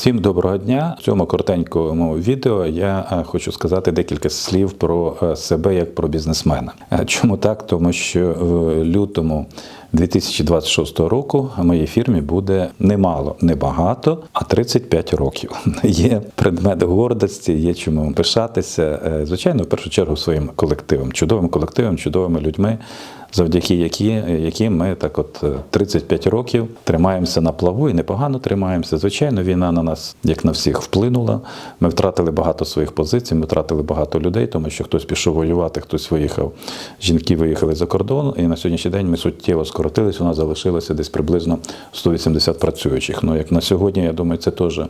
Всім доброго дня. В цьому коротенькому відео я е, хочу сказати декілька слів про е, себе як про бізнесмена. Е, Чому так? Тому що в лютому 2026 року моїй фірмі буде немало, небагато, а 35 років. Є предмет гордості, є чому пишатися. Е, Звичайно, в першу чергу своїм колективом, чудовим колективом, чудовими людьми. Завдяки які, яким ми так от е, 35 років тримаємося на плаву і непогано тримаємося. Звичайно, війна на нас, як на всіх, вплинула. Ми втратили багато своїх позицій, ми втратили багато людей, тому що хтось пішов воювати, хтось виїхав. Жінки виїхали за кордон, і на сьогоднішній день ми суттєво скоротились. У нас залишилося десь приблизно 180 працюючих. Ну як на сьогодні, я думаю, це теж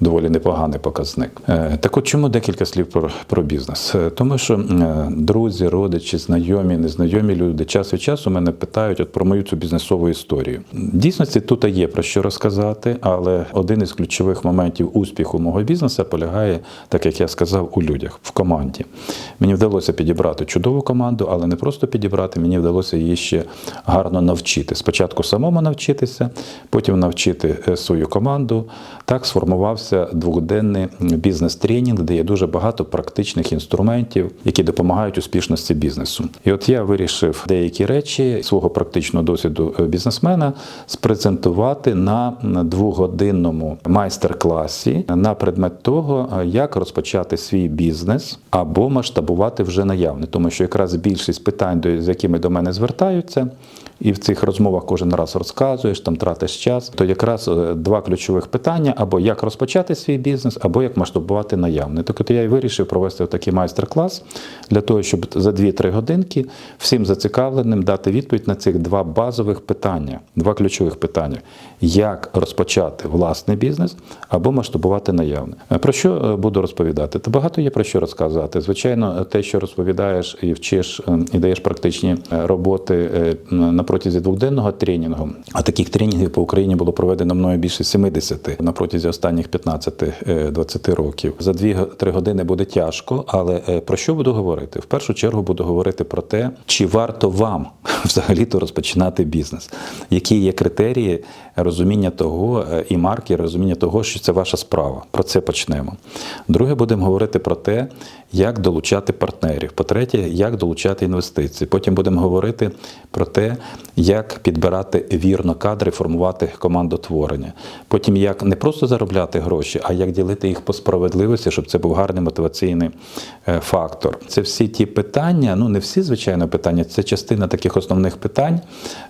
доволі непоганий показник. Е, Так от чому декілька слів про, про бізнес? Е, Тому що е, друзі, родичі, знайомі, незнайомі люди час від часу мене питають от про мою цю бізнесову історію. Дійсності тут є про що розказати, але один із ключових моментів успіху мого бізнесу полягає, так як я сказав, у людях в команді. Мені вдалося підібрати чудову команду, але не просто підібрати, мені вдалося її ще гарно навчити. Спочатку самому навчитися, потім навчити е, свою команду. Так сформувався двохденний бізнес-тренінг, де є дуже багато практичних інструментів, які допомагають успішності бізнесу. І от я вирішив деякі речі свого практичного досвіду е, бізнесмена спрезентувати на двогодинному майстер-класі на предмет того, е, як розпочати свій бізнес або масштабувати вже наявне, тому що якраз більшість питань, з якими до мене звертаються, і в цих розмовах кожен раз розказуєш, там тратиш час, то якраз е, два ключових питання: або як розпочати свій бізнес, або як масштабувати наявне. Так от я і вирішив провести такий майстер-клас для того, щоб за 2-3 годинки всім зацікавленим дати відповідь на цих два базових питання, два ключових питання: як розпочати власний бізнес або масштабувати наявне. Е, Про що е, буду розповідати? Та багато є про що розказати. Звичайно, те, що розповідаєш і вчиш е, і даєш практичні роботи на протязі двохденного тренінгу. А таких тренінгів по Україні було проведено мною більше 70 на протязі останніх 15-20 років. За 2-3 години буде тяжко, але е, про що буду говорити? В першу чергу буду говорити про те, чи варто вам взагалі-то розпочинати бізнес, які є критерії розуміння того е, і марки, розуміння того, що це ваша справа. Про це почнемо. Друге, будемо говорити про те, як долучати партнерів. По-третє, як долучати інвестиції. Потім будемо говорити про те, як підбирати вірно кадри, формувати командотворення. Потім як не просто заробляти гроші, а як ділити їх по справедливості, щоб це був гарний мотиваційний е, фактор. Це всі ті питання, ну не всі, звичайно, питання, це частина таких основних питань,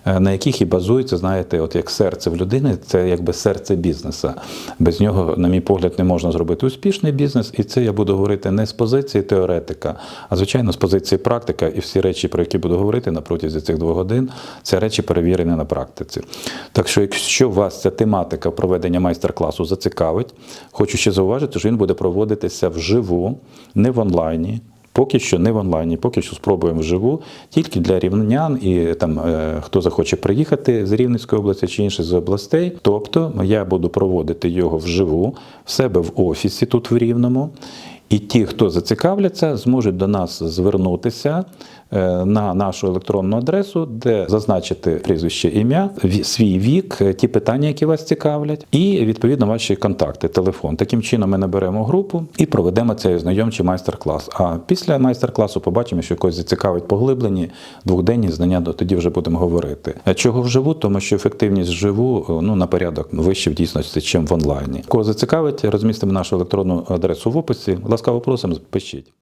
е, на яких і базується, знаєте, от як серце в людини, це якби серце бізнесу. Без нього, на мій погляд, не можна зробити успішний бізнес, і це я буду говорити не з позиції теоретика, а звичайно з позиції практика. І всі речі, про які буду говорити на протязі цих двох годин, це речі перевірені на практиці. Так що, якщо вас ця тематика проведення майстер-класу зацікавить, хочу ще зауважити, що він буде проводитися вживу, не в онлайні. Поки що не в онлайні, поки що спробуємо вживу, тільки для рівнян і там е, хто захоче приїхати з Рівненської області чи інших з областей. Тобто я буду проводити його вживу в себе в офісі тут в Рівному. І ті, хто зацікавляться, зможуть до нас звернутися на нашу електронну адресу, де зазначити прізвище ім'я, ві- свій вік, е, ті питання, які вас цікавлять, і відповідно ваші контакти, телефон. Таким чином ми наберемо групу і проведемо цей знайомчий майстер-клас. А після майстер-класу побачимо, що когось зацікавить поглиблені двохденні знання, то тоді вже будемо говорити. Чого вживу? Тому що ефективність вживу е, ну на порядок вище в дійсності, чим в онлайні. Кого зацікавить, розмістимо нашу електронну адресу в описі. Ласкаво просимо, пишіть.